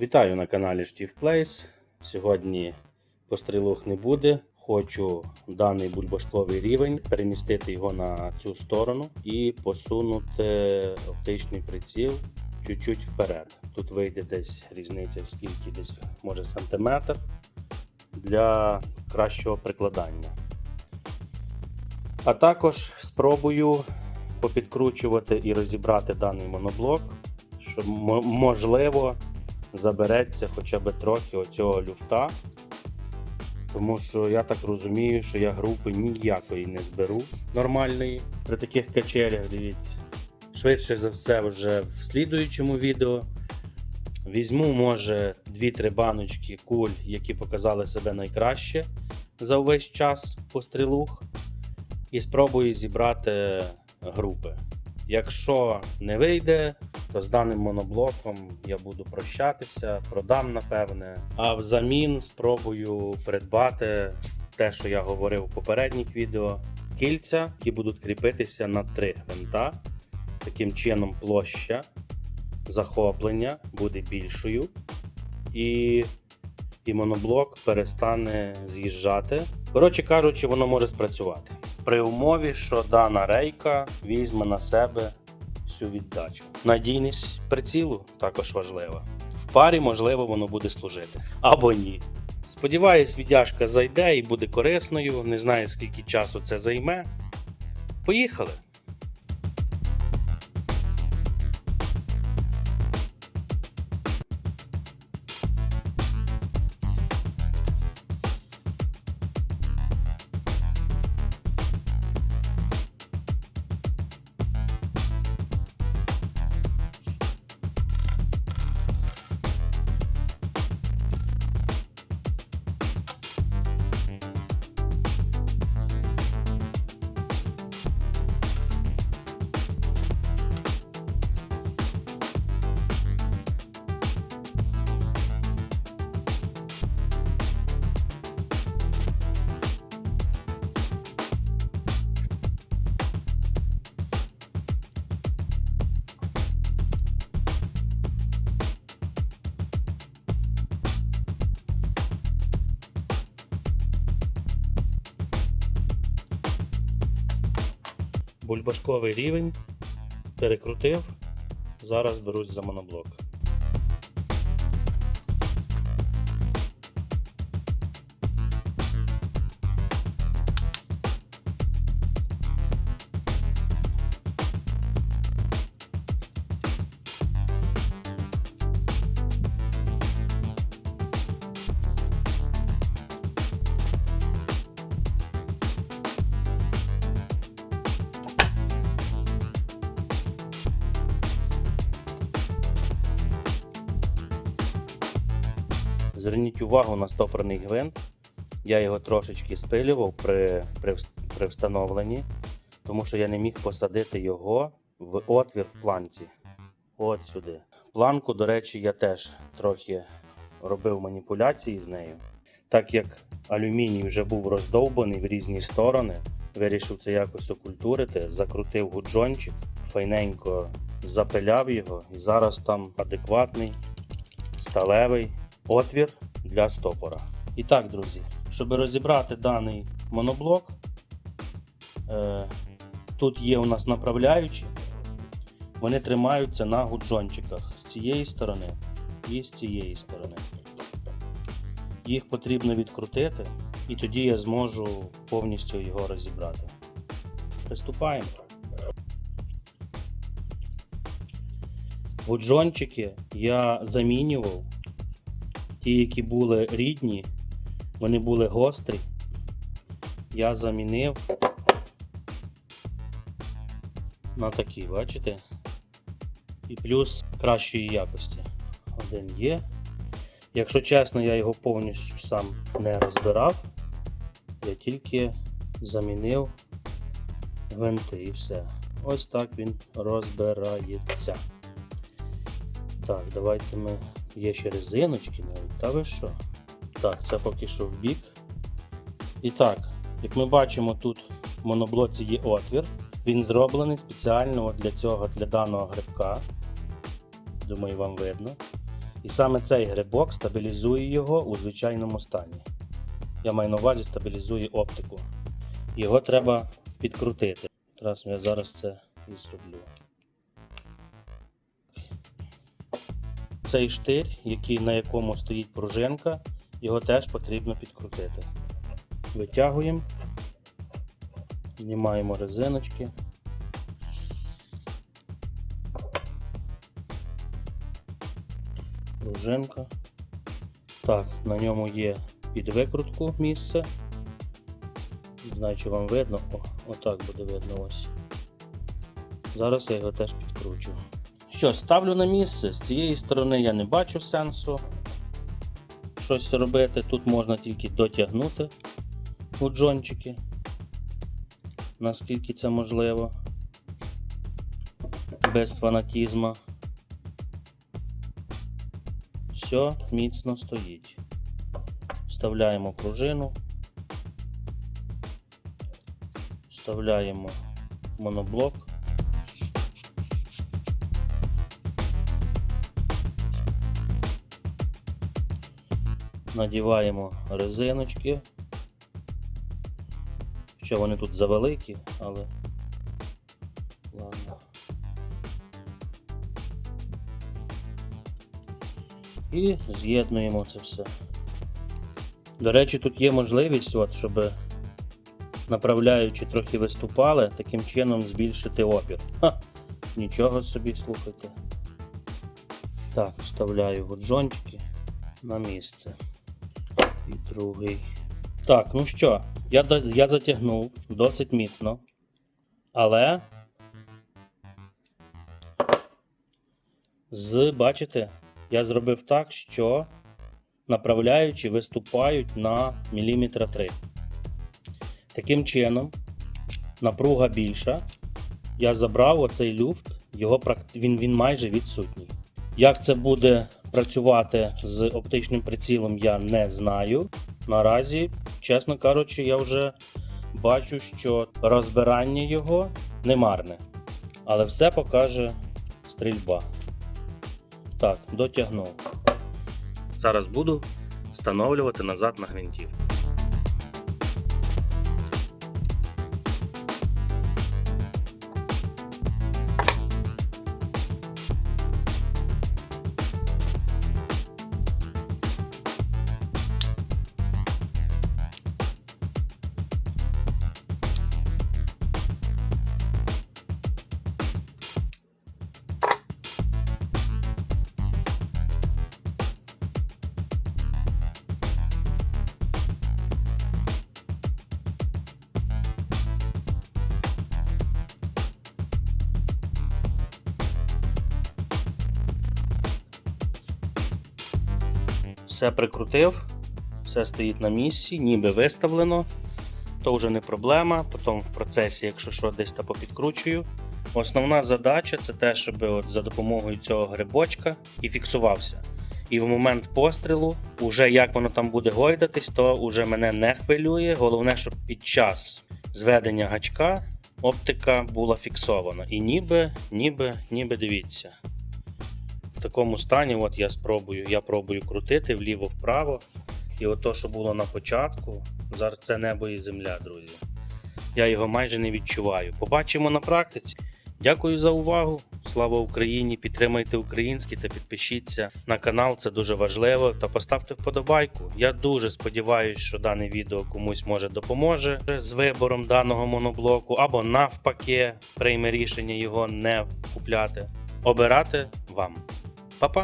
Вітаю на каналі Штів Плейс. Сьогодні пострілух не буде. Хочу даний бульбашковий рівень перемістити його на цю сторону і посунути оптичний приціл чуть-чуть вперед. Тут вийде десь різниця, скільки десь може сантиметр для кращого прикладання. А також спробую попідкручувати і розібрати даний моноблок, щоб можливо забереться хоча б трохи оцього люфта. Тому що я так розумію, що я групи ніякої не зберу нормальної при таких качелях, дивіться. Швидше за все, вже в слідуючому відео візьму, може, 2-3 баночки куль, які показали себе найкраще за увесь час пострілух, і спробую зібрати групи. Якщо не вийде, то з даним моноблоком я буду прощатися, продам напевне. А взамін спробую придбати те, що я говорив у попередніх відео, кільця, які будуть кріпитися на три гвинта. Таким чином, площа захоплення буде більшою, і, і моноблок перестане з'їжджати. Коротше кажучи, воно може спрацювати. При умові, що дана рейка візьме на себе всю віддачу. Надійність прицілу також важлива. В парі, можливо, воно буде служити. Або ні. Сподіваюсь, віддяжка зайде і буде корисною. Не знаю, скільки часу це займе. Поїхали! Бульбашковий рівень. Перекрутив. Зараз берусь за моноблок. Зверніть увагу на стопорний гвинт. Я його трошечки спилював при, при, при встановленні, тому що я не міг посадити його в отвір в планці. От сюди. Планку, до речі, я теж трохи робив маніпуляції з нею. Так як алюміній вже був роздовбаний в різні сторони, вирішив це якось окультурити, закрутив гуджончик, файненько запиляв його, і зараз там адекватний сталевий отвір для стопора. І так, друзі, щоб розібрати даний моноблок, е, тут є у нас направляючі, вони тримаються на гуджончиках з цієї сторони і з цієї сторони. Їх потрібно відкрутити, і тоді я зможу повністю його розібрати. Приступаємо. Гуджончики я замінював ті, які були рідні, вони були гострі. Я замінив на такі, бачите? І плюс кращої якості. Один є. Якщо чесно, я його повністю сам не розбирав. Я тільки замінив гвинти і все. ось так він розбирається. Так, давайте ми. Є ще резиночки навіть, та ви що? Так, це поки що в бік. І так, як ми бачимо, тут в моноблоці є отвір. Він зроблений спеціально для цього, для даного грибка. Думаю, вам видно. І саме цей грибок стабілізує його у звичайному стані. Я маю на увазі стабілізує оптику. Його треба підкрутити. Зараз я зараз це і зроблю. Цей штир, який, на якому стоїть пружинка, його теж потрібно підкрутити. Витягуємо, знімаємо резиночки. Пружинка. Так, на ньому є під викрутку місце. Не знаю, вам видно. О, отак буде видно ось. Зараз я його теж підкручу. Що, ставлю на місце. З цієї сторони я не бачу сенсу щось робити. Тут можна тільки дотягнути у джончики. Наскільки це можливо. Без фанатізму. Все міцно стоїть. Вставляємо пружину. Вставляємо моноблок. Надіваємо резиночки. Що вони тут завеликі, але ладно. І з'єднуємо це все. До речі, тут є можливість, от, щоб направляючи трохи виступали, таким чином збільшити опір. Ха! Нічого собі, слухайте. Так, вставляю годжончики на місце. Другий. Так, ну що, я, я затягнув досить міцно. Але. З, бачите, я зробив так, що направляючи виступають на міліметра 3. Таким чином, напруга більша. Я забрав оцей люфт, його він, він майже відсутній. Як це буде працювати з оптичним прицілом, я не знаю. Наразі, чесно кажучи, я вже бачу, що розбирання його не марне. Але все покаже стрільба. Так, дотягнув. Зараз буду встановлювати назад на гвинтів. Все прикрутив, все стоїть на місці, ніби виставлено. То вже не проблема. Потім в процесі, якщо що, десь та попідкручую. Основна задача це те, щоб от за допомогою цього грибочка і фіксувався. І в момент пострілу, уже як воно там буде гойдатись, то уже мене не хвилює. Головне, щоб під час зведення гачка оптика була фіксована. І ніби, ніби, ніби дивіться. Такому стані, от я спробую, я пробую крутити вліво-вправо. І от то, що було на початку, зараз це небо і земля, друзі. Я його майже не відчуваю. Побачимо на практиці. Дякую за увагу. Слава Україні! Підтримайте українське та підпишіться на канал, це дуже важливо. Та поставте вподобайку. Я дуже сподіваюся, що дане відео комусь може допоможе з вибором даного моноблоку, або навпаки, прийме рішення його не купляти. Обирати вам. Па-па!